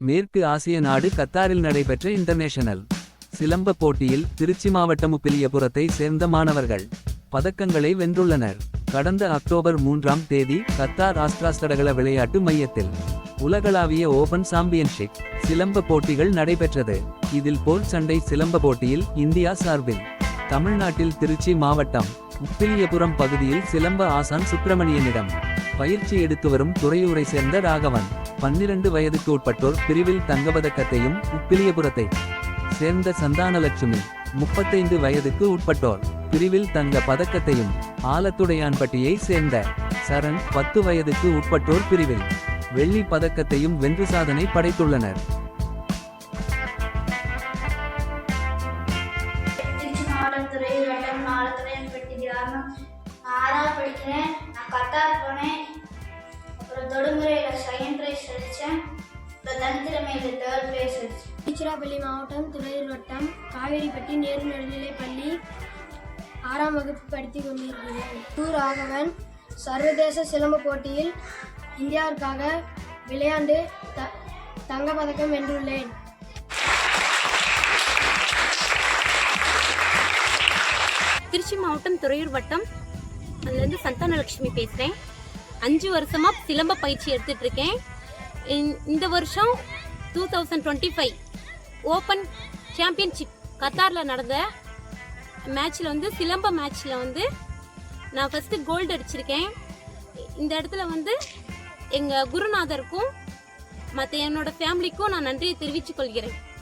மேற்கு ஆசிய நாடு கத்தாரில் நடைபெற்ற இன்டர்நேஷனல் சிலம்ப போட்டியில் திருச்சி மாவட்டம் உப்பிலியபுரத்தை சேர்ந்த மாணவர்கள் பதக்கங்களை வென்றுள்ளனர். கடந்த அக்டோபர் மூன்றாம் தேதி கத்தார் ஆஸ்திராஸ்தடகள விளையாட்டு மையத்தில் உலகளாவிய ஓபன் சாம்பியன்ஷிப் சிலம்ப போட்டிகள் நடைபெற்றது. இதில் போர் சண்டை சிலம்ப போட்டியில் இந்தியா சார்பில் தமிழ்நாட்டில் திருச்சி மாவட்டம் உப்பிலியபுரம் பகுதியில் சிலம்ப ஆசான் சுப்பிரமணியனிடம் பயிற்சி எடுத்து வரும் துறையூரை சேர்ந்த ராகவன் பன்னிரண்டு வயதுக்கு உட்பட்டோர் பிரிவில் தங்கபதக்கத்தையும் உப்பிலியபுரத்தை சேர்ந்த சந்தானலட்சுமி முப்பத்தைந்து வயதுக்கு உட்பட்டோர் பிரிவில் தங்க பதக்கத்தையும் ஆலத்துடையான்பட்டியை சேர்ந்த சரண் பத்து வயதுக்கு உட்பட்டோர் பிரிவில் வெள்ளி பதக்கத்தையும் வென்று சாதனை படைத்துள்ளனர். ஆறாவது படிக்கிறேன். கத்தார் போனேன் அப்புறம் தொடுமுறையில் செகண்ட் ப்ரைஸ் அடித்தேன் அப்புறம் தனித்திறமையில் தேர்ட் ப்ரைஸ் அடித்தேன் திருச்சிராப்பள்ளி மாவட்டம் துறையூர் வட்டம் காவேரிப்பட்டி நேரு நடுநிலைப் பள்ளி ஆறாம் வகுப்பு படித்துக் கொண்டிருக்கிறேன். கு ராகவன் சர்வதேச சிலம்ப போட்டியில் இந்தியாவிற்காக விளையாண்டு த தங்கப்பதக்கம் வென்றுள்ளேன். திருச்சி மாவட்டம் துறையூர் வட்டம் அதுலேருந்து சந்தானலட்சுமி பேசுகிறேன் அஞ்சு வருஷமாக சிலம்ப பயிற்சி எடுத்துட்டு இருக்கேன் இந்த- இந்த வருஷம் two thousand twenty five open championship கத்தாரில் நடந்த மேட்ச்சில் வந்து சிலம்ப மேட்ச்சில் வந்து நான் ஃபஸ்ட்டு கோல்டு அடிச்சிருக்கேன். இந்த இடத்துல வந்து எங்கள் குருநாதருக்கும் மற்ற என்னோட ஃபேமிலிக்கும் நான் நன்றியை தெரிவித்துக் கொள்கிறேன்.